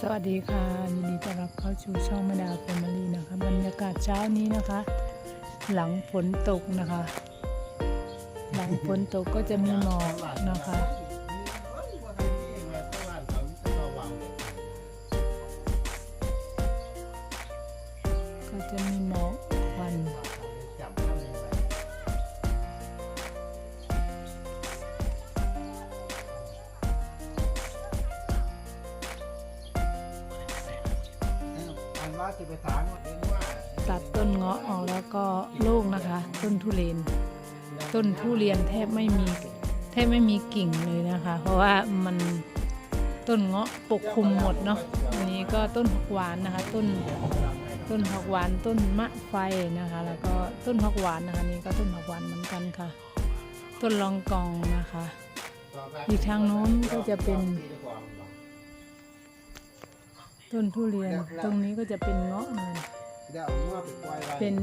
สวัสดีค่ะยินดีต้อนรับเข้าสู่ช่องมาดาแฟมิลี่นะคะบรรยากาศเช้านี้นะคะ หลังฝนตกนะคะ หลังฝนตกก็จะมีหมอกนะคะ ก็จะมีหมอกควัน กแล้วก็ลูกนะคะ ต้นทุเรียน ต้นทุเรียนแทบไม่มีแทบไม่มีกิ่งเลยนะคะ เพราะว่ามันต้นเงาะปกคลุมหมดเนาะอันนี้ก็ต้นผักหวานนะคะ ต้นต้นผักหวานต้นมะไฟนะคะ แล้วก็ต้นผักหวานนะคะนี่ก็ต้นผักหวานเหมือนกันค่ะ ต้นลองกองนะคะ อีกทางโน้นก็จะเป็น ต้นทุเรียนตรงนี้ก็จะเป็นเงาะ มันเดี๋ยวว่าไปปล่อยไว้เป็น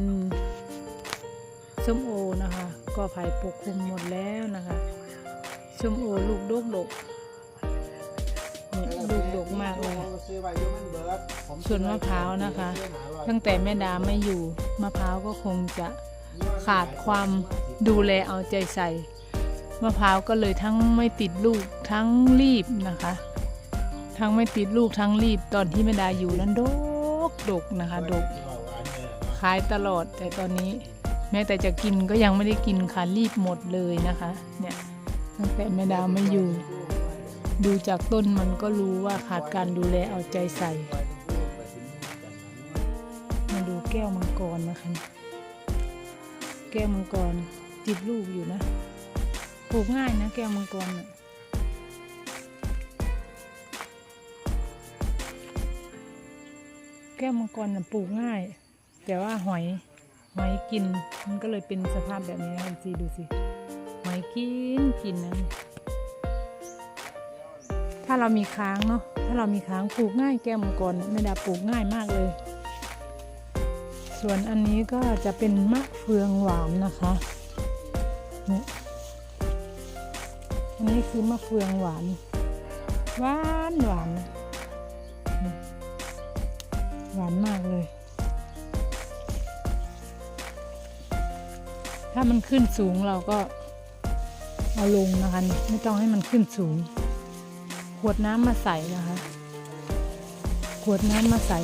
ส้มโอนะคะก็ไผ่ปกคลุมหมดแล้วนะคะส้มโอลูกดกดกเนี่ยลูกดกมากเลยซื้อไว้อยู่มันเบิดผมส่วนมะพร้าวนะคะ ตั้งแต่แม่ดาไม่อยู่มะพร้าวก็คงจะขาดความดูแลเอาใจใส่มะพร้าวก็เลยทั้งไม่ติดลูกทั้งรีบนะคะ ทั้งไม่ติดลูกทั้งรีบตอนที่แม่ดาอยู่นั้นดกดกนะคะดก ขายตลอด แต่ตอนนี้แม้แต่จะกินก็ยังไม่ได้กินค่ะรีบหมดเลยนะคะ เนี่ยตั้งแต่แม่ดาวไม่อยู่ ดูจากต้นมันก็รู้ว่าขาดการดูแลเอาใจใส่ มาดูแก้วมังกรนะคะแก้วมังกรติดลูกอยู่นะปลูกง่ายนะแก้วมังกรน่ะแก้วมังกรน่ะปลูกง่าย แต่ว่าหอยหอยกินมันก็เลยเป็นสภาพแบบนี้นะจีดูสิหอยกินกินนะถ้าเรามีค้างเนาะถ้าเรามีค้างปลูกง่ายแก้วมังกรน่ะแม่ดาปลูกง่ายมากเลย ส่วนอันนี้ก็จะเป็นมะเฟืองหวานนะคะเนี่ยอันนี้คือมะเฟืองหวานหวานหวานหวานมากเลย ถ้ามันขึ้นสูงเราก็เอาลงนะคะ ไม่ต้องให้มันขึ้นสูง ขวดน้ำมาใส่นะคะ ขวดน้ำมาใส่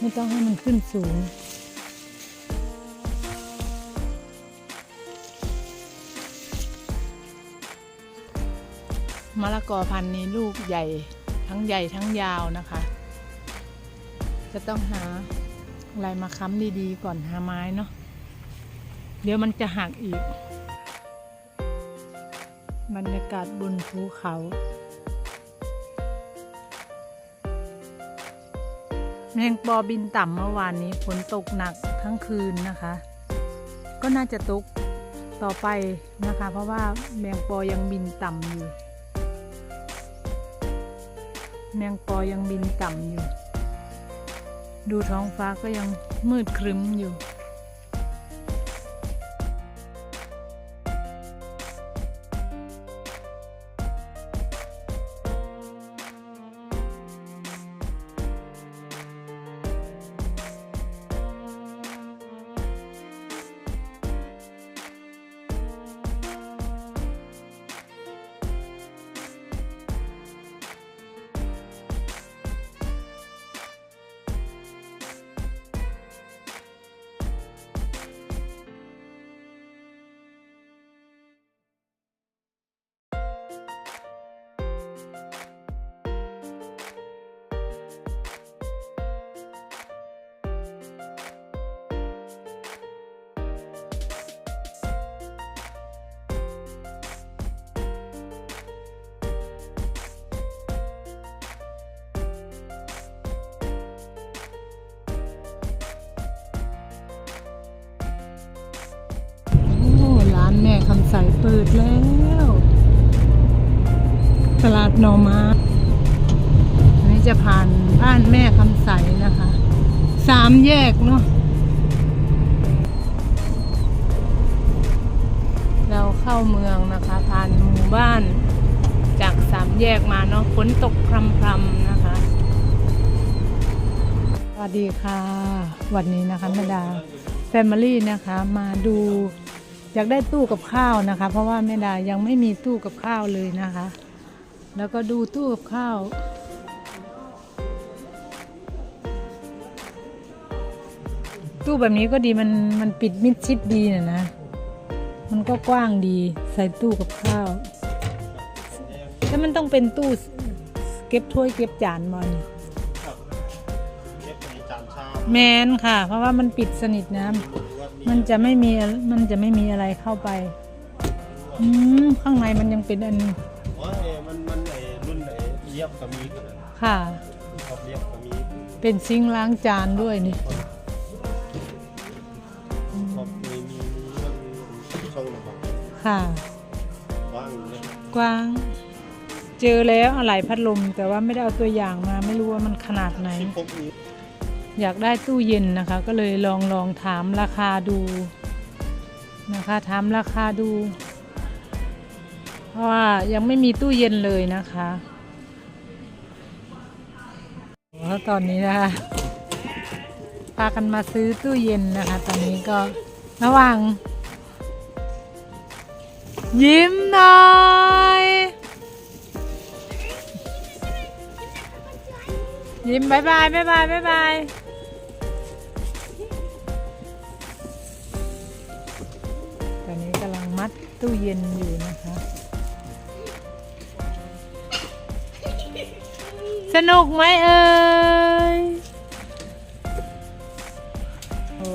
ไม่ต้องให้มันขึ้นสูง มะละกอพันธุ์นี้ลูกใหญ่ทั้งใหญ่ทั้งยาวนะคะ จะต้องหาอะไรมาค้ำดีๆ ก่อนหาไม้เนาะ เดี๋ยวมันจะหักอีก บรรยากาศบนภูเขาแมงปอบินต่ำเมื่อวานนี้ฝนตกหนักทั้งคืนนะคะ ก็น่าจะตกต่อไปนะคะ เพราะว่าแมงปอยังบินต่ำอยู่ แมงปอยังบินต่ำอยู่ ดูท้องฟ้าก็ยังมืดครึ้มอยู่ สานแม่คำใสเปิดแล้ว ตลาดนอมาอันนี้จะผ่านบ้านแม่คำใสนะคะ สามแยกเนาะเราเข้าเมืองนะคะ ผ่านหมู่บ้านจากสามแยกมาเนาะฝนตกพรำๆนะคะ สวัสดีค่ะ วันนี้นะคะแม่ดาแฟมิลี่นะคะมาดู อยากได้ตู้กับข้าวนะคะ เพราะว่าแม่ดายังไม่มีตู้กับข้าวเลยนะคะ แล้วก็ดูตู้กับข้าวตู้แบบนี้ก็ดีมันมันปิดมิดชิดดีนะนะ มันก็กว้างดีใส่ตู้กับข้าวแต่มันต้องเป็นตู้เก็บถ้วยเก็บจานบอลเก็บในจานชามแมนค่ะ เพราะว่ามันปิดสนิทนะ มันจะไม่มีมันจะไม่มีอะไรเข้าไป อืมข้างในมันยังเป็นอันว่าเอ้มันมันไอ้รุ่นไอ้เลียบก็มีกันนะค่ะชอบเลียบก็มีเป็นซิงค์ล้างจานด้วยนี่ชอบมีมีมีช่องระบายค่ะ ว่างอยู่เลยกว้าง เจอแล้วอะไรพัดลมแต่ว่าไม่ได้เอาตัวอย่างมา ไม่รู้ว่ามันขนาดไหน สิบหกนิ้ว อยากได้ตู้เย็นนะคะ ก็เลยลองลองถามราคาดูนะคะ ถามราคาดู เพราะว่ายังไม่มีตู้เย็นเลยนะคะแล้วตอนนี้นะคะพากันมาซื้อตู้เย็นนะคะ ตอนนี้ก็ระหว่างยิ้มหน่อยยิ้มบายบายบายบายบายบาย ดตู้เย็นอยู่นะคะ สนุกไหมเอ่ยโอ้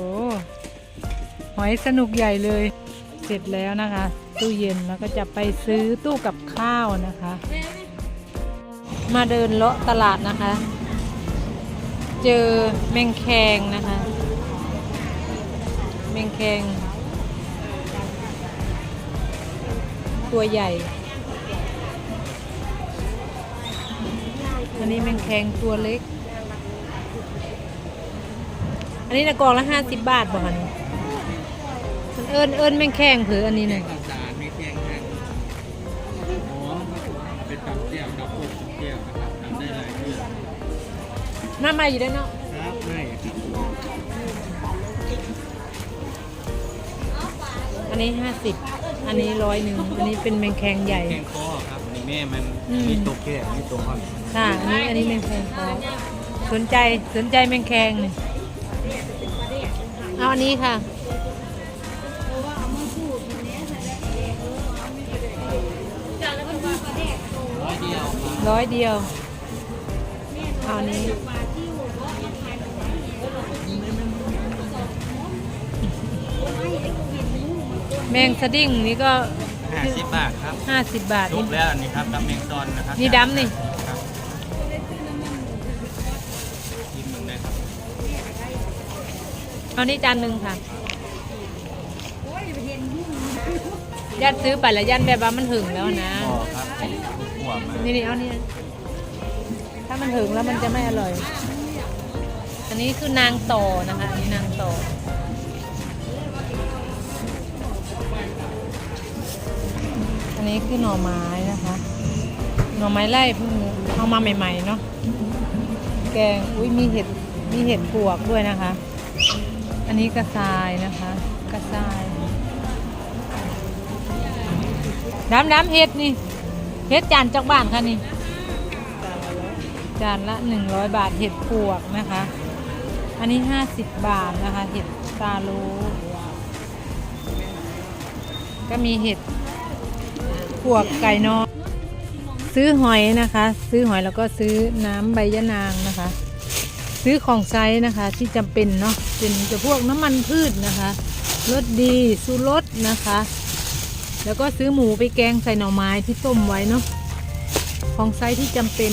หอยสนุกใหญ่เลย เสร็จแล้วนะคะ ตู้เย็นแล้วก็จะไปซื้อตู้กับข้าวนะคะ มาเดินเลาะตลาดนะคะ เจอแมงแคงนะคะ แมงแคง ตัวใหญ่ อันนี้แมงแคงตัวเล็ก อันนี้นะกองละห้าสิบบาทบอกอันนี้มันเอิญเอิญแมงแคงเผืออันนี้หนึ่งจานไม่เที่ยงกันอ๋อเป็นตับเตี้ยวตับปุ๊บเตี้ยวนะครับทำได้หลายเรื่องหน้าใหม่อยู่ได้เนาะครับไม่ครับอันนี้ห้าสิบ อันนี้ร้อยหนึ่งอันนี้เป็นแมงแคงใหญ่ แกงคอครับนี่แม่มันอืมนี่ตัวแก่นี่ตัวอ่อนค่ะอันนี้อันนี้แมงแคงคอสนใจสนใจแมงแคงนี่เอาอันนี้ค่ะ ร้อยเดียวครับร้อยเดียวเอาอันนี้ แมงสดิ้งนี่ก็ ห้าสิบบาทครับห้าสิบบาทจนี่บแล้วอันนี้ครับตำแมงซอนนะครับนี่ดำนี่ ครับกินมึงได้ครับเอานี่จานหนึ่งค่ะยัดซื้อไปแล้วยันแบบว่ามันหึงแล้วนะ พอครับหัวมานี่นี่เอานี่ถ้ามันหึงแล้วมันจะไม่อร่อย อันนี้คือนางต่อนะคะอันนี้นางต่อ นนี้คือหน่อไม้นะคะ หน่อไม้ไล่เพิ่งเอามาใหม่ ๆ เนาะ แกง อุ้ยมีเห็ด มีเห็ดปวกด้วยนะคะ อันนี้กระชายนะคะ กระชายดำดำเห็ดนี่ เห็ดจานจากบ้านค่ะนี่ จานละหนึ่งร้อยบาท เห็ดปวกนะคะ อันนี้ห้าสิบบาทนะคะ เห็ดตาโลก็มีเห็ด ปวกไก่นอกซื้อหอยนะคะ ซื้อหอยแล้วก็ซื้อน้ำใบยะนางนะคะ ซื้อของใช้นะคะที่จำเป็นเนาะเป็นจะพวกน้ำมันพืชนะคะรสดีสูรสนะคะ แล้วก็ซื้อหมูไปแกงใส่หน่อไม้ที่ต้มไว้เนาะของไซส์ที่จำเป็น